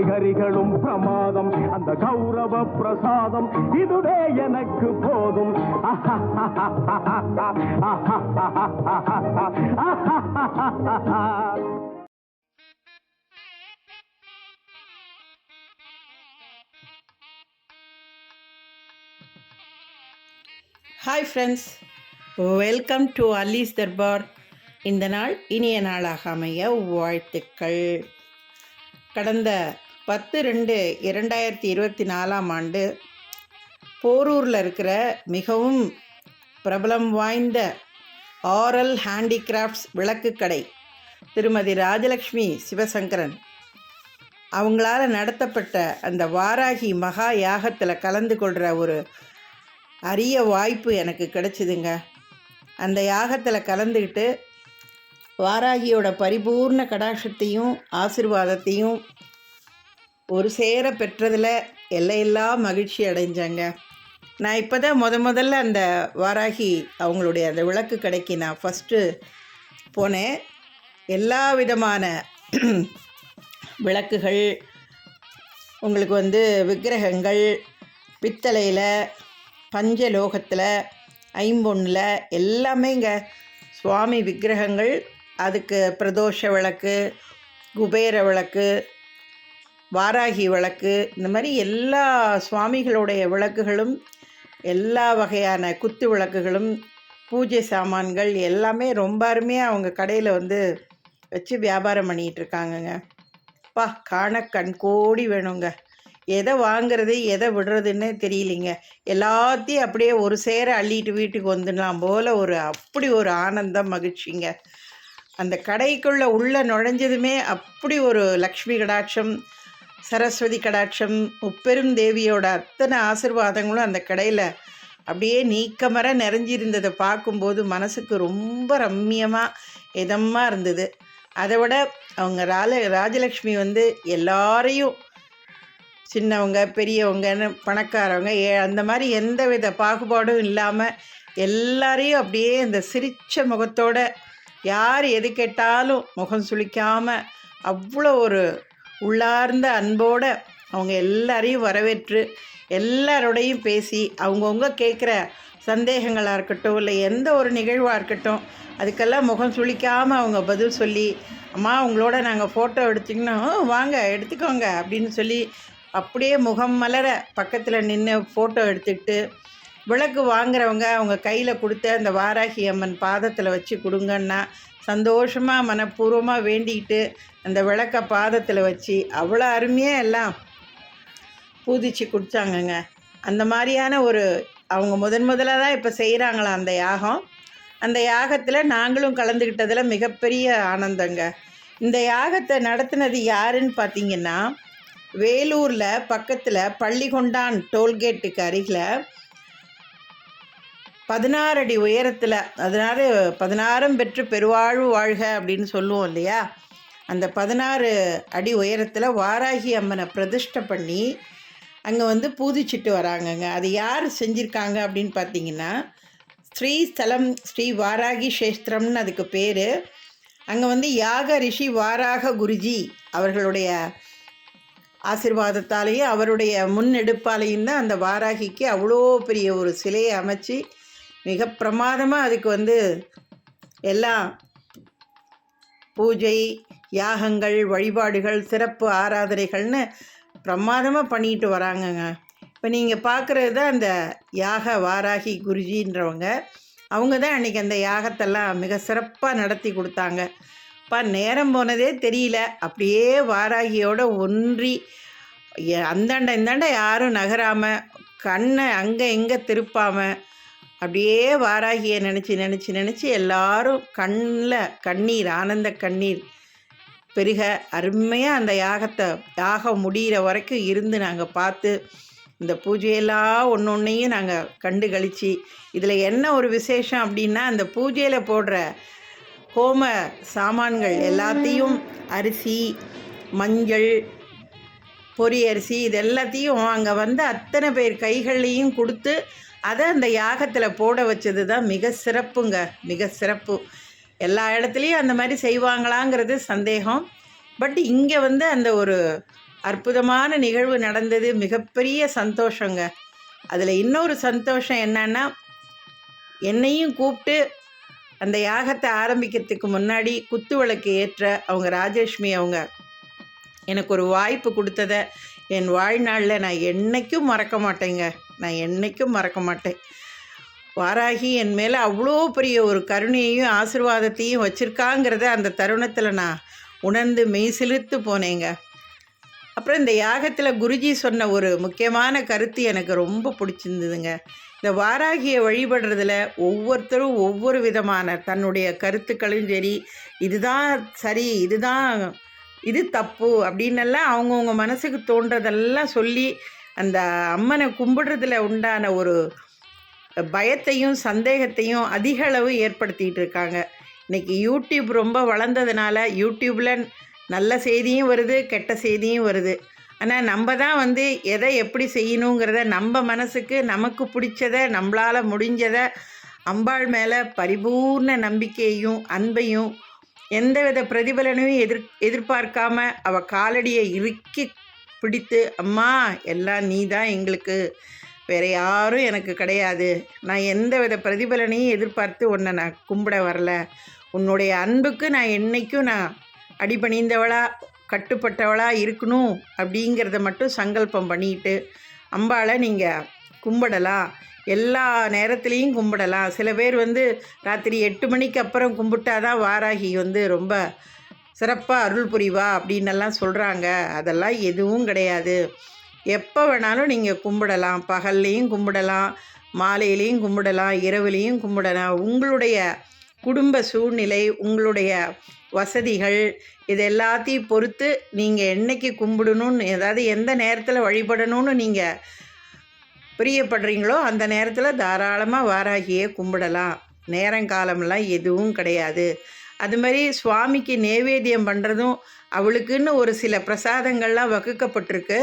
வைகரிகளும் பிரமாதம். அந்த கௌரவ பிரசாதம் இதுவே எனக்கு போதும். Hi friends welcome to Ali's Darbar இந்த நாள் இனிய நாளாக அமைய வாழ்த்துக்கள். கடந்த பத்து ரெண்டு இரண்டாயிரத்தி இருபத்தி நாலாம் ஆண்டு போரூரில் இருக்கிற மிகவும் பிரபலம் வாய்ந்த ஆரல் ஹேண்டிகிராஃப்ட்ஸ் விளக்கு கடை திருமதி ராஜலக்ஷ்மி சிவசங்கரன். அவங்களால நடத்தப்பட்ட அந்த வாராகி மகா யாகத்தில் கலந்து கொள்கிற ஒரு அரிய வாய்ப்பு எனக்கு கிடைச்சிதுங்க. அந்த யாகத்தில் கலந்துக்கிட்டு வாராகியோட பரிபூர்ண கடாட்சத்தையும் ஆசிர்வாதத்தையும் ஒரு சேர பெற்றதில் எல்லையெல்லாம் மகிழ்ச்சி அடைஞ்சேங்க. நான் இப்போ தான் முத முதல்ல அந்த வாராகி அவங்களுடைய அந்த விளக்கு கடைக்கு நான் ஃபஸ்ட்டு போனேன். எல்லா விதமான விளக்குகள் உங்களுக்கு வந்து விக்கிரகங்கள் பித்தளையில் பஞ்சலோகத்தில் ஐம்பொன்னில் எல்லாமே இங்கே சுவாமி விக்கிரகங்கள் அதுக்கு பிரதோஷ விளக்கு குபேர விளக்கு வாராகி விளக்கு இந்த மாதிரி எல்லா சுவாமிகளுடைய விளக்குகளும் எல்லா வகையான குத்து விளக்குகளும் பூஜை சாமான்கள் எல்லாமே ரொம்ப அருமையாக அவங்க கடையில் வந்து வச்சு வியாபாரம் பண்ணிகிட்டு இருக்காங்கங்க. பா காண கண் கோடி வேணுங்க. எதை வாங்குறது எதை விடுறதுன்னே தெரியலிங்க. எல்லாத்தையும் அப்படியே ஒரு சேர அள்ளிட்டு வீட்டுக்கு வந்துடலாம் போல் ஒரு அப்படி ஒரு ஆனந்தம் மகிழ்ச்சிங்க. அந்த கடைக்குள்ளே உள்ளே நுழைஞ்சதுமே அப்படி ஒரு லக்ஷ்மி கடாட்சம் சரஸ்வதி கடாட்சம் முப்பெரும் தேவியோட அத்தனை ஆசிர்வாதங்களும் அந்த கடையில் அப்படியே நீக்கமர நிறைஞ்சிருந்ததை பார்க்கும்போது மனசுக்கு ரொம்ப ரம்மியமாக இதமாக இருந்தது. அதை விட அவங்க ரால ராஜலக்ஷ்மி வந்து எல்லாரையும் சின்னவங்க பெரியவங்கன்னு பணக்காரவங்க ஏ அந்த மாதிரி எந்த வித பாகுபாடும் இல்லாமல் எல்லாரையும் அப்படியே இந்த சிரித்த முகத்தோட யார் எது கேட்டாலும் முகம் சுளிக்காமல் அவ்வளோ ஒரு உள்ளார்ந்த அன்போட அவங்க எல்லாரையும் வரவேற்று எல்லாரோடையும் பேசி அவங்கவுங்க கேட்குற சந்தேகங்களாக இருக்கட்டும் இல்லை எந்த ஒரு நிகழ்வாக இருக்கட்டும் அதுக்கெல்லாம் முகம் சுளிக்காமல் அவங்க பதில் சொல்லி அம்மா உங்களோட நாங்கள் ஃபோட்டோ எடுத்திங்கன்னா வாங்க எடுத்துக்கோங்க அப்படின்னு சொல்லி அப்படியே முகம் மலர பக்கத்தில் நின்று ஃபோட்டோ எடுத்துக்கிட்டு விளக்கு வாங்குறவங்க அவங்க கையில் கொடுத்த அந்த வாராகி அம்மன் பாதத்தில் வச்சு கொடுங்கன்னா சந்தோஷமாக மனப்பூர்வமாக வேண்டிக்கிட்டு அந்த விளக்க பாதத்தில் வச்சு அவ்வளோ அருமையாக எல்லாம் பூதிச்சு குடித்தாங்கங்க அந்த மாதிரியான ஒரு அவங்க முதன் முதலாக தான் இப்போ செய்கிறாங்களாம் அந்த யாகம். அந்த யாகத்தில் நாங்களும் கலந்துக்கிட்டதில் மிகப்பெரிய ஆனந்தங்க. இந்த யாகத்தை நடத்தினது யாருன்னு பார்த்தீங்கன்னா வேலூரில் பக்கத்தில் பள்ளிகொண்டான் டோல்கேட்டுக்கு அருகில் பதினாறு அடி உயரத்தில் அதனால பதினாறும் பெற்று பெருவாழ்வு வாழ்க அப்படின்னு சொல்லுவோம் இல்லையா? அந்த பதினாறு அடி உயரத்தில் வாராகி அம்மனை பிரதிஷ்டை பண்ணி அங்கே வந்து பூதிச்சிட்டு வராங்கங்க. அது யார் செஞ்சுருக்காங்க அப்படின்னு பார்த்தீங்கன்னா ஸ்ரீஸ்தலம் ஸ்ரீ வாராகி சேஸ்திரம்னு அதுக்கு பேர். அங்கே வந்து யாக ரிஷி வாராக குருஜி அவர்களுடைய ஆசிர்வாதத்தாலேயும் அவருடைய முன்னெடுப்பாலையும் தான் அந்த வாராகிக்கு அவ்வளோ பெரிய ஒரு சிலையை அமைச்சு மிக பிரமாதமாக அதுக்கு வந்து எல்லாம் பூஜை யாகங்கள் வழிபாடுகள் சிறப்பு ஆராதனைகள்னு பிரமாதமாக பண்ணிட்டு வராங்கங்க. இப்போ நீங்கள் பார்க்குறது தான் அந்த யாக வாராகி குருஜின்றவங்க. அவங்க தான் அன்றைக்கி அந்த யாகத்தெல்லாம் மிக சிறப்பாக நடத்தி கொடுத்தாங்க. அப்பா நேரம் போனதே தெரியல. அப்படியே வாராகியோட ஒன்றி அந்தாண்ட இந்தாண்ட யாரும் நகராமல் கண்ணை அங்கே இங்கே திருப்பாமல் அப்படியே வாராகியை நினச்சி நினச்சி நினச்சி எல்லாரும் கண்ணில் கண்ணீர் ஆனந்த கண்ணீர் பெருக அருமையாக அந்த யாகத்தை யாகம் முடிகிற வரைக்கும் இருந்து நாங்கள் பார்த்து இந்த பூஜையெல்லாம் ஒன்று ஒன்றையும் நாங்கள் கண்டு கழிச்சு இதில் என்ன ஒரு விசேஷம் அப்படின்னா அந்த பூஜையில் போடுற ஹோம சாமான்கள் எல்லாத்தையும் அரிசி மஞ்சள் பொரி அரிசி இது எல்லாத்தையும் அங்கே வந்து அத்தனை பேர் கைகள்லேயும் கொடுத்து அதை அந்த யாகத்தில் போட வச்சது தான் மிக சிறப்புங்க. மிக சிறப்பு. எல்லா இடத்துலையும் அந்த மாதிரி செய்வாங்களாங்கிறது சந்தேகம். பட் இங்கே வந்து அந்த ஒரு அற்புதமான நிகழ்வு நடந்தது. மிகப்பெரிய சந்தோஷங்க. அதில் இன்னொரு சந்தோஷம் என்னன்னா என்னையும் கூப்பிட்டு அந்த யாகத்தை ஆரம்பிக்கிறதுக்கு முன்னாடி குத்து விளக்கு ஏற்ற அவங்க ராஜேஷ்மி அவங்க எனக்கு ஒரு வாய்ப்பு கொடுத்தத என் வாழ்நாளில் நான் என்னைக்கும் மறக்க மாட்டேங்க. நான் என்னைக்கும் மறக்க மாட்டேன். வாராகி என் மேலே அவ்வளோ பெரிய ஒரு கருணையையும் ஆசீர்வாதத்தையும் வச்சுருக்காங்கிறத அந்த தருணத்தில் நான் உணர்ந்து மெய் சிலிர்த்து போனேங்க. அப்புறம் இந்த யாகத்தில் குருஜி சொன்ன ஒரு முக்கியமான கருத்து எனக்கு ரொம்ப பிடிச்சிருந்ததுங்க. இந்த வாராகியை வழிபடுறதுல ஒவ்வொருத்தரும் ஒவ்வொரு விதமான தன்னுடைய கருத்துக்களும் சரி இதுதான் சரி இதுதான் இது தப்பு அப்படின்னெல்லாம் அவங்கவுங்க மனசுக்கு தோன்றதெல்லாம் சொல்லி அந்த அம்மனை கும்பிடுறதுல உண்டான ஒரு பயத்தையும் சந்தேகத்தையும் அதிக அளவு ஏற்படுத்திகிட்டு இருக்காங்க. இன்றைக்கி யூடியூப் ரொம்ப வளர்ந்ததுனால யூடியூப்பில் நல்ல செய்தியும் வருது கெட்ட செய்தியும் வருது. ஆனால் நம்ம தான் வந்து எதை எப்படி செய்யணுங்கிறத நம்ம மனசுக்கு நமக்கு பிடிச்சதை நம்மளால் முடிஞ்சதை அம்பாள் மேலே பரிபூர்ண நம்பிக்கையையும் அன்பையும் எந்தவித பிரதிபலனையும் எதிர் எதிர்பார்க்காம அவள் காலடியை இறுக்கி பிடித்து அம்மா எல்லாம் நீ தான் எங்களுக்கு வேறு யாரும் எனக்கு கிடையாது. நான் எந்த வித பிரதிபலனையும் எதிர்பார்த்து உன்னை நான் கும்பிட வரல. உன்னுடைய அன்புக்கு நான் என்றைக்கும் நான் அடிபணிந்தவளா கட்டுப்பட்டவளா இருக்கணும் அப்படிங்கிறத மட்டும் சங்கல்பம் பண்ணிட்டு அம்பாளை நீங்கள் கும்பிடலாம். எல்லா நேரத்துலேயும் கும்பிடலாம். சில பேர் வந்து ராத்திரி எட்டு மணிக்கு அப்புறம் கும்பிட்டாதான் வாராகி வந்து ரொம்ப சிறப்பாக அருள் புரிவா அப்படின்னெல்லாம் சொல்கிறாங்க அதெல்லாம் எதுவும் கிடையாது. எப்போ வேணாலும் நீங்கள் கும்பிடலாம். பகல்லையும் கும்பிடலாம். மாலையிலையும் கும்பிடலாம். இரவுலேயும் கும்பிடலாம். உங்களுடைய குடும்ப சூழ்நிலை உங்களுடைய வசதிகள் இது எல்லாத்தையும் பொறுத்து நீங்கள் என்றைக்கு கும்பிடணும்னு அதாவது எந்த நேரத்தில் வழிபடணும்னு நீங்கள் பிரியப்படுறீங்களோ அந்த நேரத்தில் தாராளமாக வாராகியே கும்பிடலாம். நேரங்காலம்லாம் எதுவும் கிடையாது. அது மாதிரி சுவாமிக்கு நேவேத்தியம் பண்ணுறதும் அவளுக்குன்னு ஒரு சில பிரசாதங்கள்லாம் வகுக்கப்பட்டிருக்கு.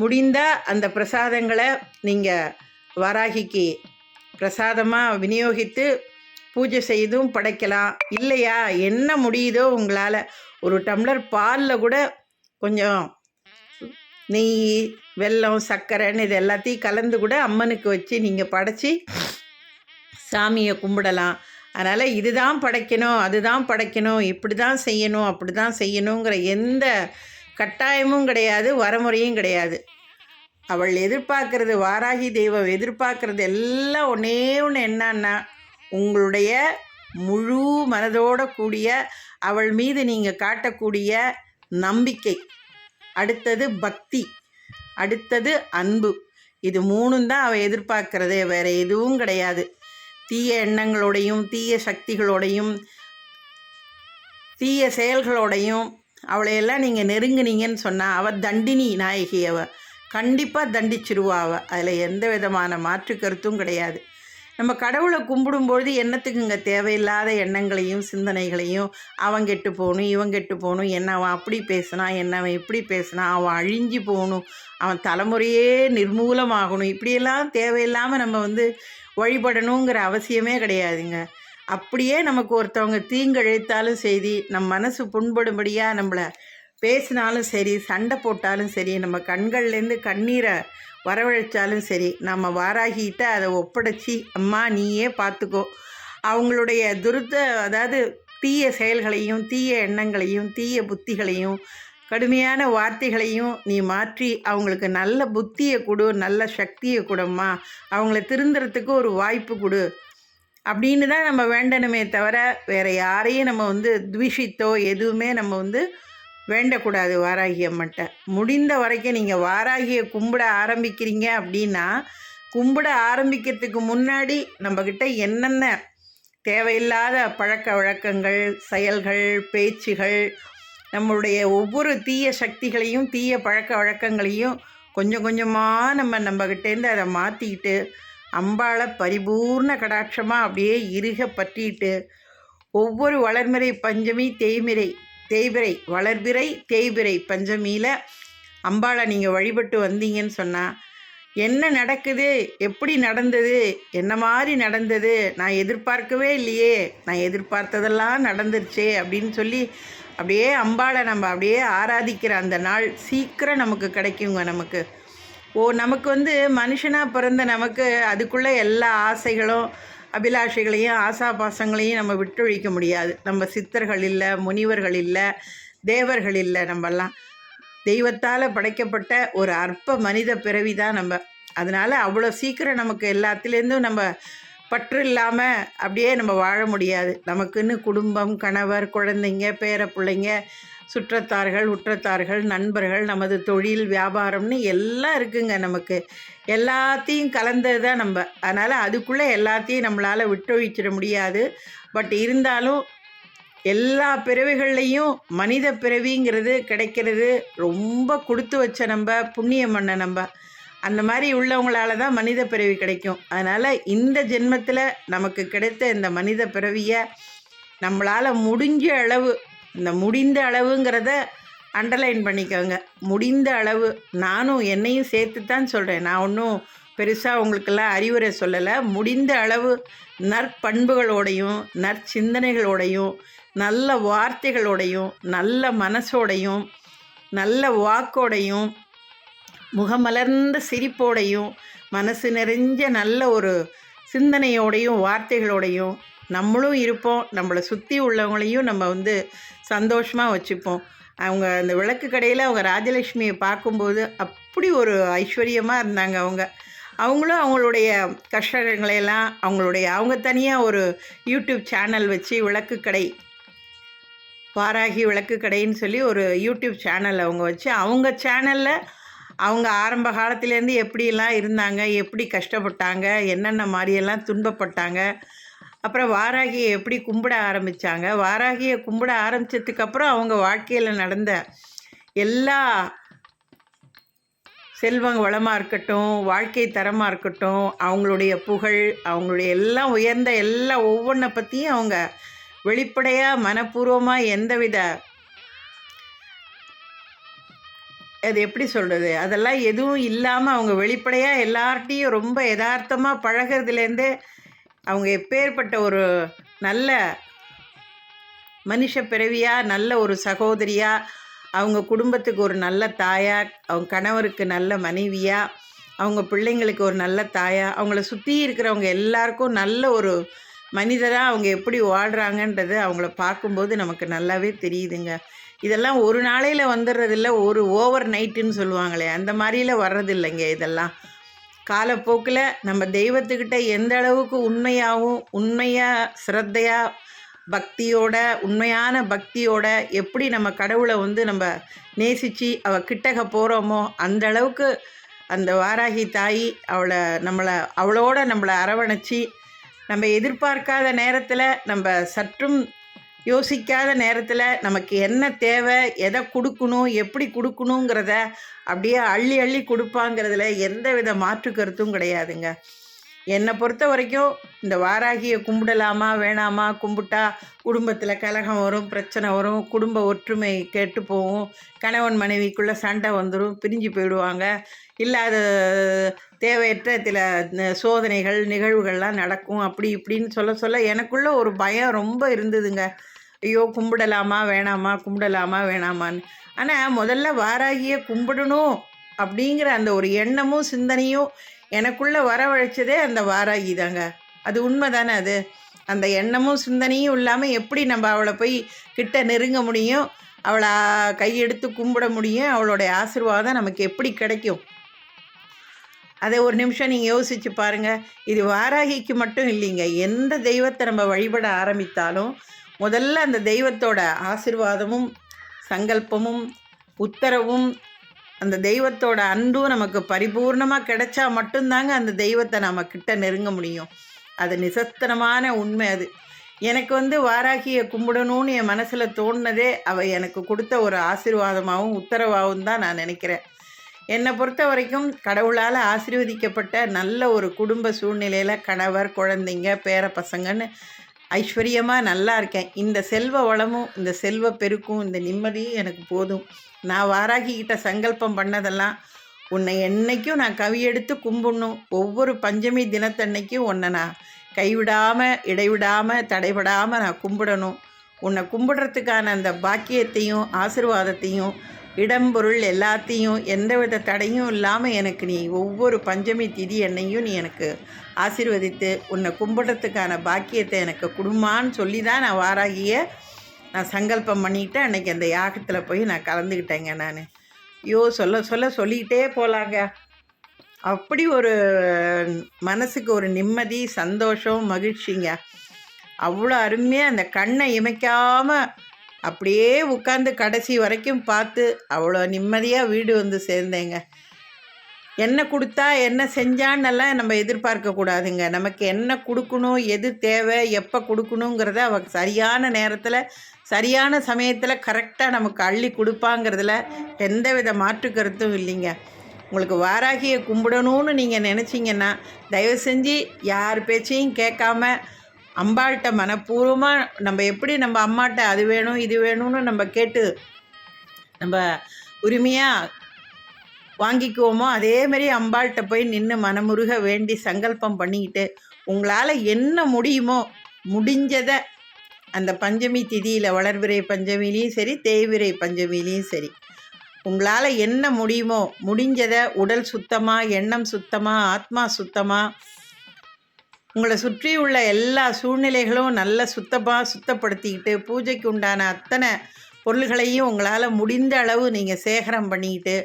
முடிந்தால் அந்த பிரசாதங்களை நீங்கள் வராகிக்கு பிரசாதமாக விநியோகித்து பூஜை செய்தும் படைக்கலாம். இல்லையா? என்ன முடியுதோ உங்களால். ஒரு டம்ளர் பாலில் கூட கொஞ்சம் நெய் வெல்லம் சர்க்கரைன்னு இது எல்லாத்தையும் கலந்து கூட அம்மனுக்கு வச்சு நீங்கள் படைச்சி சாமியை கும்பிடலாம். அதனால் இதுதான் படைக்கணும் அதுதான் படைக்கணும் இப்படி தான் செய்யணும் அப்படி தான் செய்யணுங்கிற எந்த கட்டாயமும் கிடையாது வரமுறையும் கிடையாது. அவள் எதிர்பார்க்கறது வாராகி தெய்வம் எதிர்பார்க்கறது எல்லாம் ஒன்றே ஒன்று என்னன்னா உங்களுடைய முழு மனதோட கூடிய அவள் மீது நீங்கள் காட்டக்கூடிய நம்பிக்கை. அடுத்தது பக்தி. அடுத்தது அன்பு. இது மூணும் தான் அவள் எதிர்பார்க்கறதே வேறு எதுவும் கிடையாது. தீய எண்ணங்களோடையும் தீய சக்திகளோடையும் தீய செயல்களோடையும் அவளையெல்லாம் நீங்கள் நெருங்குனீங்கன்னு சொன்னால் அவள் தண்டினி நாயகி அவள் கண்டிப்பாக தண்டிச்சிருவா அவள் அதில் எந்த விதமான மாற்று கருத்தும் கிடையாது. நம்ம கடவுளை கும்பிடும்பொழுது என்னத்துக்குங்க தேவையில்லாத எண்ணங்களையும் சிந்தனைகளையும் அவன் கெட்டு போகணும் இவன் கெட்டு போகணும் என்ன அவன் அப்படி பேசினான் என்ன அவன் இப்படி பேசினான் அவன் அழிஞ்சு போகணும் அவன் தலைமுறையே நிர்மூலமாகணும் இப்படியெல்லாம் தேவையில்லாமல் நம்ம வந்து வழிபடணுங்கிற அவசியமே கிடையாதுங்க. அப்படியே நமக்கு ஒருத்தவங்க தீங்கழித்தாலும் சரி நம் மனசு புண்படும்படியாக நம்மளை பேசினாலும் சரி சண்டை போட்டாலும் சரி நம்ம கண்கள்லேருந்து கண்ணீரை வரவழைச்சாலும் சரி நம்ம வாராகிட்ட அதை ஒப்படைச்சி அம்மா நீயே பார்த்துக்கோ. அவங்களுடைய துருத்த அதாவது தீய செயல்களையும் தீய எண்ணங்களையும் தீய புத்திகளையும் கடுமையான வார்த்தைகளையும் நீ மாற்றி அவங்களுக்கு நல்ல புத்தியை கொடு நல்ல சக்தியை கொடும்மா. அவங்கள திருந்துறதுக்கு ஒரு வாய்ப்பு கொடு. அப்படின்னு தான் நம்ம வேண்டணுமே தவிர வேறு யாரையும் நம்ம வந்து துவிஷித்தோ எதுவுமே நம்ம வந்து வேண்டக்கூடாது வாராகி அம்மன்ட்ட. முடிந்த வரைக்கும் நீங்கள் வாராகியை கும்பிட ஆரம்பிக்கிறீங்க அப்படின்னா கும்பிட ஆரம்பிக்கிறதுக்கு முன்னாடி நம்மக்கிட்ட என்னென்ன தேவையில்லாத பழக்க வழக்கங்கள் செயல்கள் பேச்சுகள் நம்மளுடைய ஒவ்வொரு தீய சக்திகளையும் தீய பழக்க வழக்கங்களையும் கொஞ்சம் கொஞ்சமாக நம்ம நம்மக்கிட்டேருந்து அதை மாற்றிக்கிட்டு அம்பாளை பரிபூர்ண கடாட்சமாக அப்படியே இருக பற்றிட்டு ஒவ்வொரு வளர்மிறை பஞ்சமி தேய்மிரை தேய்பிரை வளர்பிறை தேய்பிரை பஞ்சமியில் அம்பாளை நீங்கள் வழிபட்டு வந்தீங்கன்னு சொன்னால் என்ன நடக்குது? எப்படி நடந்தது? என்ன மாதிரி நடந்தது? நான் எதிர்பார்க்கவே இல்லையே. நான் எதிர்பார்த்ததெல்லாம் நடந்துருச்சே அப்படின்னு சொல்லி அப்படியே அம்பாளை நம்ம அப்படியே ஆராதிக்கிற அந்த நாள் சீக்கிரம் நமக்கு கிடைக்குங்க நமக்கு. ஓ நமக்கு வந்து மனுஷனாக பிறந்த நமக்கு அதுக்குள்ளே எல்லா ஆசைகளும் அபிலாஷைகளையும் ஆசாபாசங்களையும் நம்ம விட்டொழிக்க முடியாது. நம்ம சித்தர்கள் இல்லை முனிவர்கள் இல்லை தேவர்கள் இல்லை நம்மெல்லாம். தெய்வத்தால் படைக்கப்பட்ட ஒரு அற்ப மனித பிறவி தான் நம்ம. அதனால் அவ்வளோ சீக்கிரம் நமக்கு எல்லாத்துலேருந்தும் நம்ம பற்று இல்லாமல் அப்படியே நம்ம வாழ முடியாது. நமக்குன்னு குடும்பம் கணவர் குழந்தைங்க பேர பிள்ளைங்க சுற்றத்தார்கள் உற்றத்தார்கள் நண்பர்கள் நமது தொழில் வியாபாரம்னு எல்லாம் இருக்குங்க நமக்கு. எல்லாத்தையும் கலந்தது தான் நம்ம. அதனால் அதுக்குள்ளே எல்லாத்தையும் நம்மளால் விட்டொழிச்சிட முடியாது. பட் இருந்தாலும் எல்லா பிறவிகள்லையும் மனித பிறவிங்கிறது கிடைக்கிறது ரொம்ப கொடுத்து வச்ச நம்ம புண்ணியம் பண்ண நம்ம. அந்த மாதிரி உள்ளவங்களால தான் மனித பிறவி கிடைக்கும். அதனால் இந்த ஜென்மத்தில் நமக்கு கிடைத்த இந்த மனித பிறவியை நம்மளால் முடிஞ்ச அளவு இந்த முடிந்த அளவுங்கிறத அண்டர்லைன் பண்ணிக்கோங்க. முடிந்த அளவு. நானும் என்னையும் சேர்த்து தான் சொல்கிறேன் நான் ஒன்றும் பெருசாக உங்களுக்கெல்லாம் அறிவுரை சொல்லலை. முடிந்த அளவு நற்பண்புகளோடையும் நற்சிந்தனைகளோடையும் நல்ல வார்த்தைகளோடையும் நல்ல மனசோடையும் நல்ல வாக்கோடையும் முகமலர்ந்த சிரிப்போடையும் மனசு நிறைஞ்ச நல்ல ஒரு சிந்தனையோடையும் வார்த்தைகளோடையும் நம்மளும் இருப்போம். நம்மளை சுற்றி உள்ளவங்களையும் நம்ம வந்து சந்தோஷமாக வச்சுப்போம். அவங்க அந்த விளக்கு கடையில் அவங்க ராஜலட்சுமியை பார்க்கும்போது அப்படி ஒரு ஐஸ்வர்யமாக இருந்தாங்க அவங்க. அவங்களும் அவங்களுடைய கஷ்டங்களையெல்லாம் அவங்களுடைய அவங்க தனியாக ஒரு யூடியூப் சேனல் வச்சு விளக்கு கடை வாராகி விளக்கு கடைன்னு சொல்லி ஒரு யூடியூப் சேனல் அவங்க வச்சு அவங்க சேனலில் அவங்க ஆரம்ப காலத்துலேருந்து எப்படியெல்லாம் இருந்தாங்க எப்படி கஷ்டப்பட்டாங்க என்னென்ன மாதிரியெல்லாம் துன்பப்பட்டாங்க அப்புறம் வாராகியை எப்படி கும்பிட ஆரம்பித்தாங்க வாராகியை கும்பிட ஆரம்பித்ததுக்கப்புறம் அவங்க வாழ்க்கையில் நடந்த எல்லா செல்வம் வளமாக இருக்கட்டும் வாழ்க்கை தரமாக இருக்கட்டும் அவங்களுடைய புகழ் அவங்களுடைய எல்லாம் உயர்ந்த எல்லா ஒவ்வொன்றை பற்றியும் அவங்க வெளிப்படையாக மனப்பூர்வமாக எந்தவித அது எப்படி சொல்கிறது அதெல்லாம் எதுவும் இல்லாமல் அவங்க வெளிப்படையாக எல்லார்ட்டையும் ரொம்ப யதார்த்தமாக பழகிறதுலேருந்து அவங்க எப்பேற்பட்ட ஒரு நல்ல மனுஷ பிறவியாக நல்ல ஒரு சகோதரியாக அவங்க குடும்பத்துக்கு ஒரு நல்ல தாயாக அவங்க கணவருக்கு நல்ல மனைவியாக அவங்க பிள்ளைங்களுக்கு ஒரு நல்ல தாயாக அவங்கள சுற்றி இருக்கிறவங்க எல்லாருக்கும் நல்ல ஒரு மனிதராக அவங்க எப்படி வாழ்கிறாங்கன்றது அவங்கள பார்க்கும்போது நமக்கு நல்லாவே தெரியுதுங்க. இதெல்லாம் ஒரு நாளையில் வந்துடுறதில்ல ஒரு ஓவர் நைட்டுன்னு சொல்லுவாங்களே அந்த மாதிரியில் வர்றதில்லைங்க இதெல்லாம். காலப்போக்கில் நம்ம தெய்வத்துக்கிட்ட எந்த அளவுக்கு உண்மையாகவும் உண்மையாக சிரத்தையாக பக்தியோட உண்மையான பக்தியோட எப்படி நம்ம கடவுளை வந்து நம்ம நேசித்து அவ கிட்டக போகிறோமோ அந்த அளவுக்கு அந்த வாராகி தாய் அவளை நம்மளை அவளோட நம்மளை அரவணைச்சி நம்ம எதிர்பார்க்காத நேரத்தில் நம்ம சற்றும் யோசிக்காத நேரத்தில் நமக்கு என்ன தேவை எதை கொடுக்கணும் எப்படி கொடுக்கணுங்கிறத அப்படியே அள்ளி அள்ளி கொடுப்பாங்கிறதுல எந்த வித மாற்று கருத்தும் கிடையாதுங்க. என்னை பொறுத்த வரைக்கும் இந்த வாராகியை கும்பிடலாமா வேணாமா கும்பிட்டா குடும்பத்தில் கலகம் வரும் பிரச்சனை வரும் குடும்ப ஒற்றுமை கெட்டு போகும் கணவன் மனைவிக்குள்ளே சண்டை வந்துடும் பிரிஞ்சு போயிடுவாங்க. இல்லாத தேவையற்ற சில சோதனைகள் நிகழ்வுகள்லாம் நடக்கும் அப்படி இப்படின்னு சொல்ல சொல்ல எனக்குள்ளே ஒரு பயம் ரொம்ப இருந்ததுங்க. ஐயோ கும்பிடலாமா வேணாமா கும்பிடலாமா வேணாமான்னு. ஆனால் முதல்ல வாராகியை கும்பிடணும் அப்படிங்கிற அந்த ஒரு எண்ணமும் சிந்தனையும் எனக்குள்ளே வரவழைச்சதே அந்த வாராகி தாங்க. அது உண்மை தானே அது? அந்த எண்ணமும் சிந்தனையும் இல்லாமல் எப்படி நம்ம அவளை போய் கிட்ட நெருங்க முடியும்? அவளை கையெடுத்து கும்பிட முடியும்? அவளுடைய ஆசீர்வாதம் நமக்கு எப்படி கிடைக்கும்? அதை ஒரு நிமிஷம் நீங்கள் யோசிச்சு பாருங்கள் இது வாராகிக்கு மட்டும் இல்லைங்க. எந்த தெய்வத்தை நம்ம வழிபட ஆரம்பித்தாலும் முதல்ல அந்த தெய்வத்தோட ஆசீர்வாதமும் சங்கல்பமும் உத்தரவும் அந்த தெய்வத்தோட அன்பும் நமக்கு பரிபூர்ணமாக கிடைச்சா மட்டும்தாங்க அந்த தெய்வத்தை நம்ம கிட்ட நெருங்க முடியும். அது நிசத்தனமான உண்மை அது. எனக்கு வந்து வாராகியை கும்பிடணும்னு என் மனசில் தோணுனதே அவள் எனக்கு கொடுத்த ஒரு ஆசீர்வாதமாகவும் உத்தரவாகவும் தான் நான் நினைக்கிறேன். என்னை பொறுத்த வரைக்கும் கடவுளால் ஆசீர்வதிக்கப்பட்ட நல்ல ஒரு குடும்ப சூழ்நிலையில் கணவர் குழந்தைங்க பேர பசங்கன்னு ஐஸ்வர்யமாக நல்லா இருக்கேன். இந்த செல்வ வளமும் இந்த செல்வ பெருக்கும் இந்த நிம்மதியும் எனக்கு போதும். நான் வாராகிக்கிட்ட சங்கல்பம் பண்ணதெல்லாம் உன்னை என்னைக்கும் நான் கவி எடுத்து கும்பிடணும். ஒவ்வொரு பஞ்சமி தினத்தன்னைக்கும் உன்னை நான் கைவிடாமல் இடைவிடாமல் தடைபடாமல் நான் கும்பிடணும். உன்னை கும்பிடுறதுக்கான அந்த பாக்கியத்தையும் ஆசிர்வாதத்தையும் இடம் பொருள் எல்லாத்தையும் எந்தவித தடையும் இல்லாமல் எனக்கு நீ ஒவ்வொரு பஞ்சமி திதி என்னையும் நீ எனக்கு ஆசீர்வதித்து உன்னை கும்பிடுறதுக்கான பாக்கியத்தை எனக்கு கொடுமான்னு சொல்லி தான் நான் வாராகிய நான் சங்கல்பம் பண்ணிட்டு அன்னைக்கு அந்த யாகத்தில் போய் நான் கலந்துக்கிட்டேங்க நான். ஐயோ சொல்ல சொல்ல சொல்லிக்கிட்டே போகலாங்க அப்படி ஒரு மனசுக்கு ஒரு நிம்மதி சந்தோஷம் மகிழ்ச்சிங்க. அவ்வளோ அருமையாக அந்த கண்ணை இமைக்காமல் அப்படியே உட்காந்து கடைசி வரைக்கும் பார்த்து அவ்வளோ நிம்மதியாக வீடு வந்து சேர்ந்தேங்க. என்ன கொடுத்தா என்ன செஞ்சான்னெல்லாம் நம்ம எதிர்பார்க்க கூடாதுங்க. நமக்கு என்ன கொடுக்கணும் எது தேவை எப்போ கொடுக்கணுங்கிறத அவ சரியான நேரத்தில் சரியான சமயத்தில் கரெக்டாக நமக்கு அள்ளி கொடுப்பாங்கிறதுல எந்தவித மாற்று கருத்தும் இல்லைங்க. உங்களுக்கு வாராகியை கும்பிடணும்னு நீங்கள் நினச்சிங்கன்னா தயவு செஞ்சு யார் பேச்சையும் கேட்காம அம்பாள்கிட்ட மனப்பூர்வமாக நம்ம எப்படி நம்ம அம்மாட்ட அது வேணும் இது வேணும்னு நம்ம கேட்டு நம்ம உரிமையாக வாங்கிக்குவோமோ? அதேமாரி அம்பாள்கிட்ட போய் நின்று மனமுருக வேண்டி சங்கல்பம் பண்ணிக்கிட்டு உங்களால் என்ன முடியுமோ முடிஞ்சதை அந்த பஞ்சமி திதியில் வளர்விரை பஞ்சமிலையும் சரி தேய்விரை பஞ்சமிலையும் சரி உங்களால் என்ன முடியுமோ முடிஞ்சதை உடல் சுத்தமாக எண்ணம் சுத்தமாக ஆத்மா சுத்தமாக உங்களை சுற்றி உள்ள எல்லா சூழ்நிலைகளும் நல்ல சுத்தமாக சுத்தப்படுத்திக்கிட்டு பூஜைக்கு உண்டான அத்தனை பொருள்களையும் உங்களால் முடிந்த அளவு நீங்கள் சேகரம் பண்ணிக்கிட்டு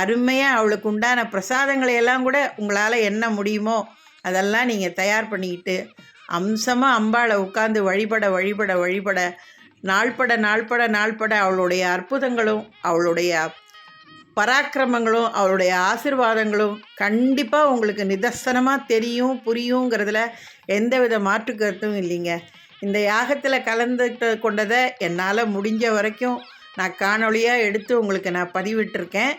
அருமையாக அவளுக்கு உண்டான பிரசாதங்களை எல்லாம் கூட உங்களால் என்ன முடியுமோ அதெல்லாம் நீங்கள் தயார் பண்ணிக்கிட்டு அம்சமாக அம்பாளை உட்காந்து வழிபட வழிபட வழிபட நாள்பட நாள்பட நாள்பட அவளுடைய அற்புதங்களும் அவளுடைய பராக்கிரமங்களும் அவளுடைய ஆசிர்வாதங்களும் கண்டிப்பாக உங்களுக்கு நிதர்சனமாக தெரியும் புரியுங்கிறதுல எந்தவித மாற்று கருத்தும் இல்லைங்க. இந்த யாகத்தில் கலந்துட்டு கொண்டதை என்னால் முடிஞ்ச வரைக்கும் நான் காணொளியாக எடுத்து உங்களுக்கு நான் பதிவிட்டிருக்கேன்.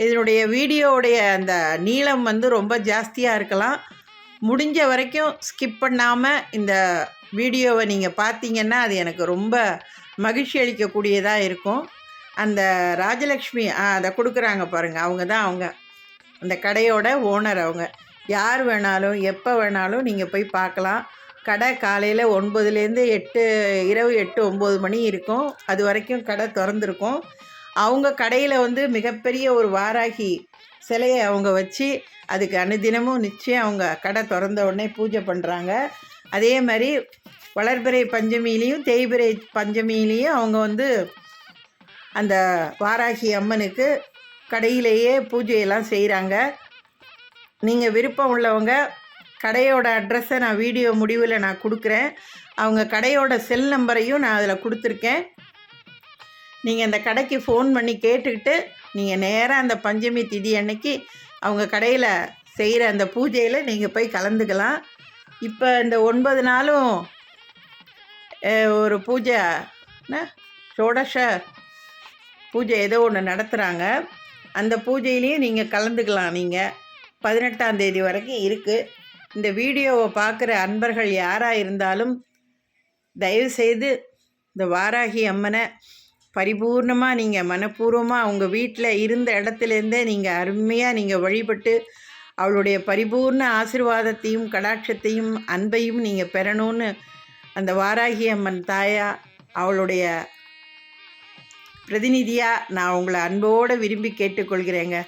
இதனுடைய வீடியோவுடைய அந்த நீளம் வந்து ரொம்ப ஜாஸ்தியாக இருக்கலாம். முடிஞ்ச வரைக்கும் ஸ்கிப் பண்ணாமல் இந்த வீடியோவை நீங்கள் பார்த்தீங்கன்னா அது எனக்கு ரொம்ப மகிழ்ச்சி அளிக்கக்கூடியதாக இருக்கும். அந்த ராஜலக்ஷ்மி ஆ, அதை கொடுக்குறாங்க பாருங்கள் அவங்க தான் அவங்க. அந்த கடையோட ஓனர் அவங்க. யார் வேணாலும் எப்போ வேணாலும் நீங்கள் போய் பார்க்கலாம். கடை காலையில் ஒன்பதுலேருந்து எட்டு இரவு எட்டு ஒம்பது மணி இருக்கும். அது வரைக்கும் கடை திறந்துருக்கும். அவங்க கடையில் வந்து மிகப்பெரிய ஒரு வாராகி சிலையை அவங்க வச்சு அதுக்கு அனுதினமும் நிச்சயம் அவங்க கடை திறந்த உடனே பூஜை பண்ணுறாங்க அதே மாதிரி வளர்பிறை பஞ்சமியிலையும் தேய்பிறை பஞ்சமியிலையும் அவங்க வந்து அந்த வாராகி அம்மனுக்கு கடையிலேயே பூஜையெல்லாம் செய்கிறாங்க நீங்கள் விருப்பம் உள்ளவங்க கடையோட அட்ரஸை நான் வீடியோ முடிவில் நான் கொடுக்குறேன். அவங்க கடையோட செல் நம்பரையும் நான் அதில் கொடுத்துருக்கேன். நீங்கள் அந்த கடைக்கு ஃபோன் பண்ணி கேட்டுக்கிட்டு நீங்கள் நேராக அந்த பஞ்சமி திதி அன்னைக்கு அவங்க கடையில் செய்கிற அந்த பூஜையில் நீங்கள் போய் கலந்துக்கலாம். இப்போ இந்த ஒன்பது நாளும் ஒரு பூஜை என்ன? ஷோடஷ பூஜை ஏதோ ஒன்று நடத்துகிறாங்க அந்த பூஜையிலையும் நீங்கள் கலந்துக்கலாம். நீங்கள் பதினெட்டாம் தேதி வரைக்கும் இருக்குது இந்த வீடியோவை பார்க்குற அன்பர்கள் யாராக இருந்தாலும் தயவுசெய்து இந்த வாராகி அம்மனை பரிபூர்ணமாக நீங்கள் மனப்பூர்வமாக உங்கள் வீட்டில் இருந்த இடத்துலேருந்தே நீங்கள் அருமையாக நீங்கள் வழிபட்டு அவளுடைய பரிபூர்ண ஆசிர்வாதத்தையும் கடாட்சத்தையும் அன்பையும் நீங்கள் பெறணும்னு அந்த வாராகி அம்மன் தாயா அவளுடைய பிரதிநிதியாக நான் உங்களை அன்போடு விரும்பி கேட்டுக்கொள்கிறேங்க.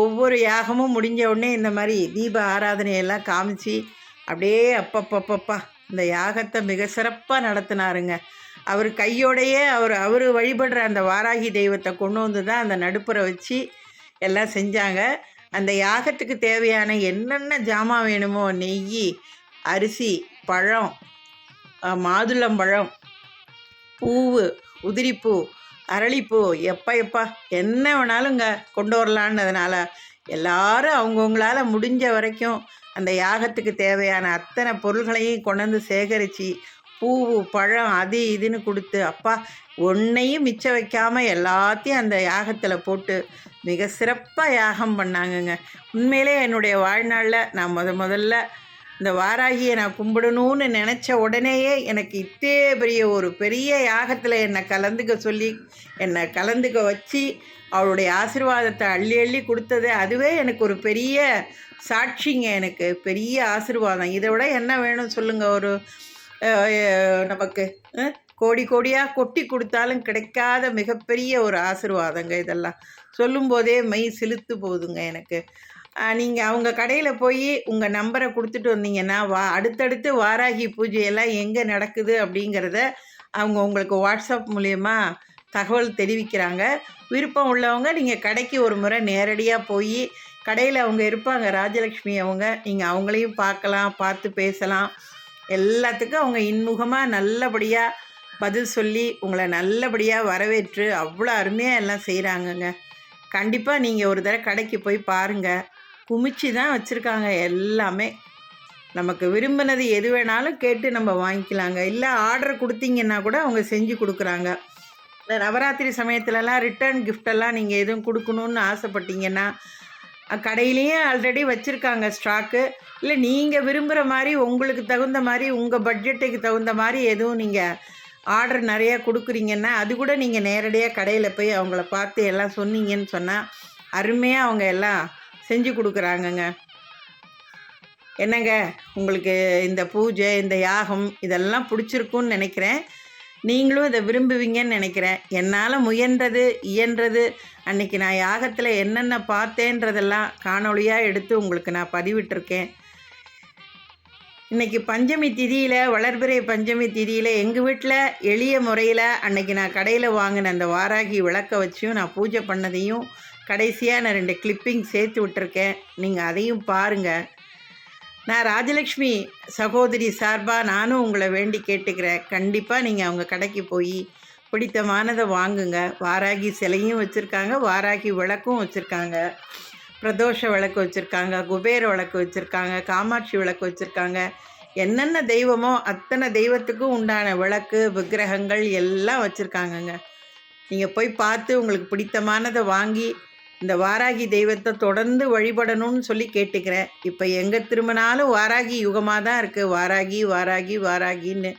ஒவ்வொரு யாகமும் முடிஞ்ச உடனே இந்த மாதிரி தீப ஆராதனையெல்லாம் காமிச்சு அப்படியே அப்பப்பப்பப்பா இந்த யாகத்தை மிக சிறப்பாக நடத்தினாருங்க. அவர் கையோடையே அவர் அவர் வழிபடுற அந்த வாராகி தெய்வத்தை கொண்டு வந்து தான் அந்த நடுப்புற வச்சு எல்லாம் செஞ்சாங்க. அந்த யாகத்துக்கு தேவையான என்னென்ன ஜாமான் வேணுமோ நெய் அரிசி பழம் மாதுளம்பழம் பூவு உதிரிப்பூ அரளிப்பூ எப்போ எப்பா என்ன வேணாலுங்க கொண்டு வரலான்னதுனால எல்லாரும் அவங்கவுங்களால முடிஞ்ச வரைக்கும் அந்த யாகத்துக்கு தேவையான அத்தனை பொருள்களையும் கொண்டு வந்து சேகரித்து பூவு பழம் அது இதுன்னு கொடுத்து அப்பா ஒன்றையும் மிச்சம் வைக்காமல் எல்லாத்தையும் அந்த யாகத்தில் போட்டு மிக சிறப்பாக யாகம் பண்ணாங்கங்க. உண்மையிலே என்னுடைய வாழ்நாளில் நான் முத முதல்ல இந்த வாராகியை நான் கும்பிடணும்னு நினச்ச உடனேயே எனக்கு இத்தே பெரிய ஒரு பெரிய யாகத்தில் என்னை கலந்துக்க சொல்லி என்னை கலந்துக்க வச்சு அவளுடைய ஆசீர்வாதத்தை அள்ளி அள்ளி கொடுத்தது. அதுவே எனக்கு ஒரு பெரிய சாட்சிங்க எனக்கு பெரிய ஆசிர்வாதம். இதை விட என்ன வேணும் சொல்லுங்கள் ஒரு நமக்கு கோடி கோடியாக கொட்டி கொடுத்தாலும் கிடைக்காத மிகப்பெரிய ஒரு ஆசிர்வாதங்க இதெல்லாம். சொல்லும்போதே மெய் சிலுத்து போகுதுங்க எனக்கு. நீங்கள் அவங்க கடையில் போய் உங்கள் நம்பரை கொடுத்துட்டு வந்தீங்கன்னா வா அடுத்தடுத்து வாராகி பூஜையெல்லாம் எங்கே நடக்குது அப்படிங்கிறத அவங்க உங்களுக்கு வாட்ஸ்அப் மூலயமா தகவல் தெரிவிக்கிறாங்க. விருப்பம் உள்ளவங்க நீங்கள் கடைக்கு ஒரு முறை நேரடியாக போய் கடையில் அவங்க இருப்பாங்க ராஜலக்ஷ்மி அவங்க நீங்கள் அவங்களையும் பார்க்கலாம் பார்த்து பேசலாம். எல்லாத்துக்கும் அவங்க இன்முகமாக நல்லபடியாக பதில் சொல்லி உங்களை நல்லபடியாக வரவேற்று அவ்வளோ அருமையாக எல்லாம் செய்கிறாங்கங்க கண்டிப்பாக நீங்கள் ஒரு தடவை கடைக்கு போய் பாருங்கள் குமிச்சு தான் வச்சுருக்காங்க எல்லாமே. நமக்கு விரும்பினது எது வேணாலும் கேட்டு நம்ம வாங்கிக்கலாங்க. இல்லை ஆர்டர் கொடுத்தீங்கன்னா கூட அவங்க செஞ்சு கொடுக்குறாங்க. இந்த நவராத்திரி சமயத்துலலாம் ரிட்டர்ன் கிஃப்டெல்லாம் நீங்கள் எதுவும் கொடுக்கணுன்னு ஆசைப்பட்டீங்கன்னா கடையிலையும் கடையிலேயே ஆல்ரெடி வச்சுருக்காங்க ஸ்டாக்கு இல்லை நீங்கள் விரும்புகிற மாதிரி உங்களுக்கு தகுந்த மாதிரி உங்கள் பட்ஜெட்டுக்கு தகுந்த மாதிரி எதுவும் நீங்கள் ஆர்டர் நிறையா கொடுக்குறீங்கன்னா அது கூட நீங்கள் நேரடியாக கடையில் போய் அவங்கள பார்த்து எல்லாம் சொன்னீங்கன்னு சொன்னால் அருமையாக அவங்க எல்லாம் செஞ்சு கொடுக்குறாங்கங்க. என்னங்க உங்களுக்கு இந்த பூஜை இந்த யாகம் இதெல்லாம் பிடிச்சிருக்குன்னு நினைக்கிறேன். நீங்களும் இதை விரும்புவீங்கன்னு நினைக்கிறேன். என்னால் முயன்றது இயன்றது அன்னைக்கு நான் யாகத்தில் என்னென்ன பார்த்தேன்றதெல்லாம் காணொளியாக எடுத்து உங்களுக்கு நான் பதிவிட்டிருக்கேன். இன்னைக்கு பஞ்சமி திதியில் வளர்பிறை பஞ்சமி திதியில் எங்கள் வீட்டில் எளிய முறையில் அன்னைக்கு நான் கடையில் வாங்கின அந்த வாராகி விளக்க வச்சும் நான் பூஜை பண்ணதையும் கடைசியாக நான் ரெண்டு கிளிப்பிங் சேர்த்து விட்டுருக்கேன். நீங்கள் அதையும் பாருங்கள் நான் ராஜலக்ஷ்மி சகோதரி சார்பாக நானும் உங்களை வேண்டி கேட்டுக்கிறேன். கண்டிப்பாக நீங்கள் அவங்க கடைக்கு போய் பிடித்தமானதை வாங்குங்க. வாராகி சிலையும் வச்சுருக்காங்க வாராகி விளக்கும் வச்சுருக்காங்க பிரதோஷ விளக்கு வச்சுருக்காங்க குபேர விளக்கு வச்சுருக்காங்க காமாட்சி விளக்கு வச்சுருக்காங்க. என்னென்ன தெய்வமோ அத்தனை தெய்வத்துக்கும் உண்டான விளக்கு விக்கிரகங்கள் எல்லாம் வச்சுருக்காங்கங்க. நீங்கள் போய் பார்த்து உங்களுக்கு பிடித்தமானதை வாங்கி இந்த வாராகி தெய்வத்தை தொடர்ந்து வழிபடணும்னு சொல்லி கேட்டுக்கிறேன். இப்போ எங்கே திரும்பினாலும் வாராகி யுகமாக தான் இருக்குது வாராகி வாராகி வாராகின்னு.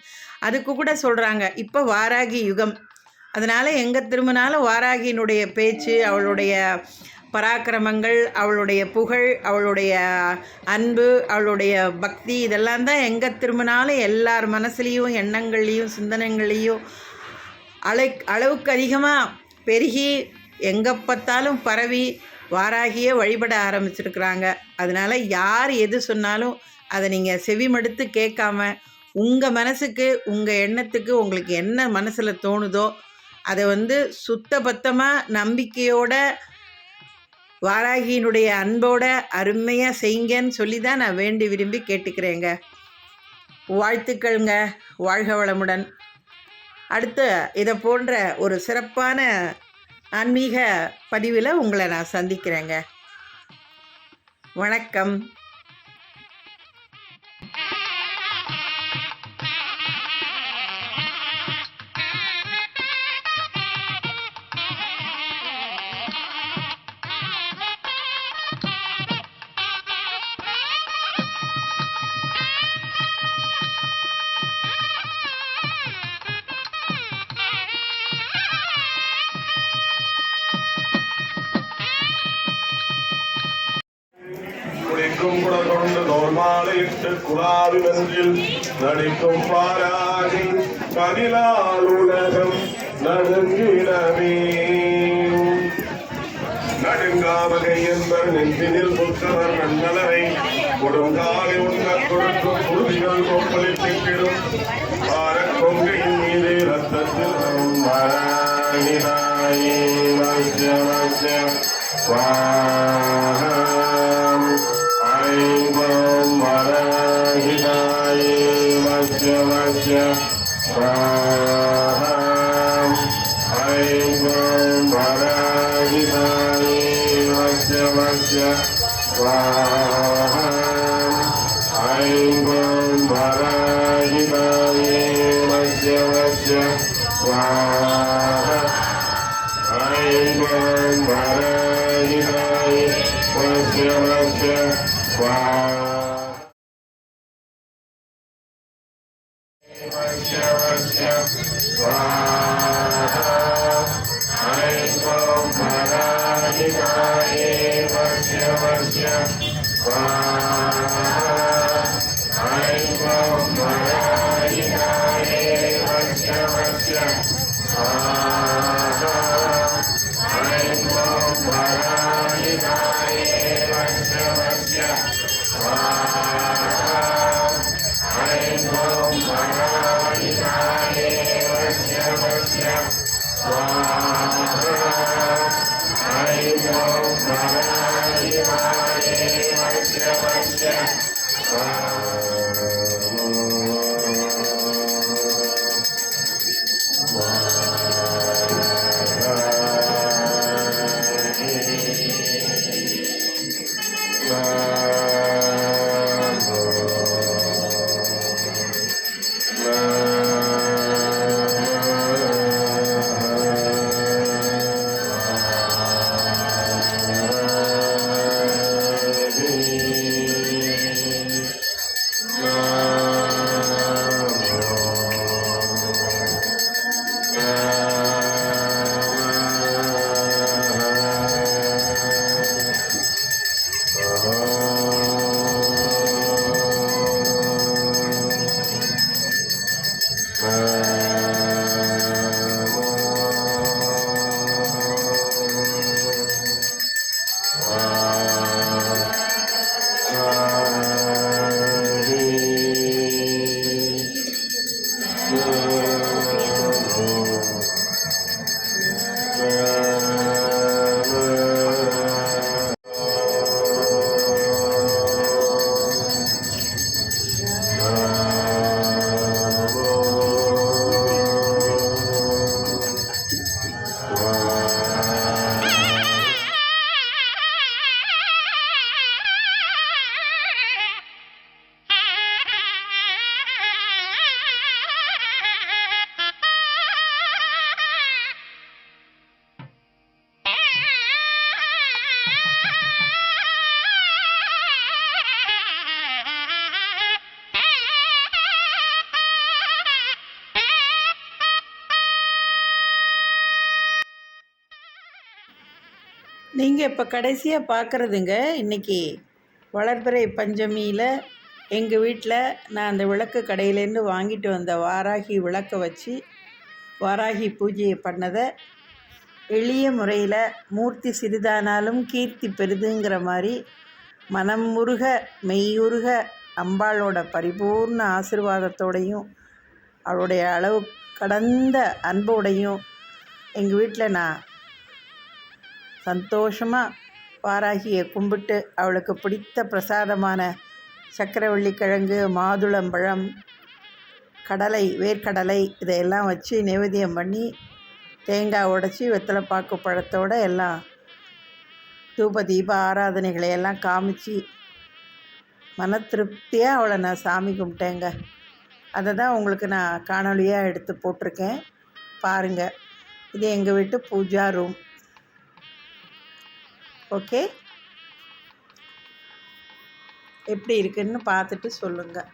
அதுக்கு கூட சொல்கிறாங்க இப்போ வாராகி யுகம். அதனால் எங்கே திரும்பினாலும் வாராகியினுடைய பேச்சு அவளுடைய பராக்கிரமங்கள் அவளுடைய புகழ் அவளுடைய அன்பு அவளுடைய பக்தி இதெல்லாம் தான் எங்கே திரும்பினாலும் எல்லார் மனசுலேயும் எண்ணங்கள்லேயும் சிந்தனைகள்லேயும் அலை அளவுக்கு அதிகமாக பெருகி எங்கே பார்த்தாலும் பரவி வாராகியே வழிபட ஆரம்பிச்சிருக்கிறாங்க. அதனால் யார் எது சொன்னாலும் அதை நீங்கள் செவிமடுத்து கேட்காம உங்கள் மனசுக்கு உங்கள் எண்ணத்துக்கு உங்களுக்கு என்ன மனசில் தோணுதோ அதை வந்து சுத்தபத்தமாக நம்பிக்கையோட வாராகியினுடைய அன்போட அருமையாக செய்ங்கன்னு சொல்லி தான் நான் வேண்டி விரும்பி கேட்டுக்கிறேங்க. வாழ்த்துக்கள்ங்க. வாழ்க வளமுடன். அடுத்து இதை போன்ற ஒரு சிறப்பான ஆன்மீக பதிவில் உங்களை நான் சந்திக்கிறேங்க. வணக்கம். நடுங்காவகை என்பர் நெஞ்சினில் புத்தவர் நன்னலரை கொடுங்காலை உண்ண கொடுக்கும் குருதிகள் एवस्य वस्य நீங்கள் இப்போ கடைசியாக பார்க்குறதுங்க இன்றைக்கி வளர்பிறை பஞ்சமியில் எங்கள் வீட்டில் நான் அந்த விளக்கு கடையிலேருந்து வாங்கிட்டு வந்த வாராகி விளக்கை வச்சு வாராகி பூஜையை பண்ணதை எளிய முறையில் மூர்த்தி சிறிதானாலும் கீர்த்தி பெருதுங்கிற மாதிரி மனம் முருக மெய்யுருக அம்பாளோட பரிபூர்ண ஆசிர்வாதத்தோடையும் அவளுடைய அளவு கடந்த அன்போடையும் எங்கள் வீட்டில் நான் சந்தோஷமாக வாராகியை கும்பிட்டு அவளுக்கு பிடித்த பிரசாதமான சக்கரவள்ளி கிழங்கு மாதுளம்பழம் கடலை வேர்க்கடலை இதையெல்லாம் வச்சு நைவேத்தியம் பண்ணி தேங்காய் உடச்சி வெத்தலைப்பாக்கு பழத்தோடு எல்லாம் தூப தீப ஆராதனைகளை எல்லாம் காமிச்சு மன திருப்தியாக அவளை நான் சாமி கும்பிட்டேங்க. அதை தான் உங்களுக்கு நான் காணொலியாக எடுத்து போட்டிருக்கேன். பாருங்கள் இது எங்கள் வீட்டு பூஜா ரூம். ஓகே? எப்படி இருக்குன்னு பார்த்துட்டு சொல்லுங்கள்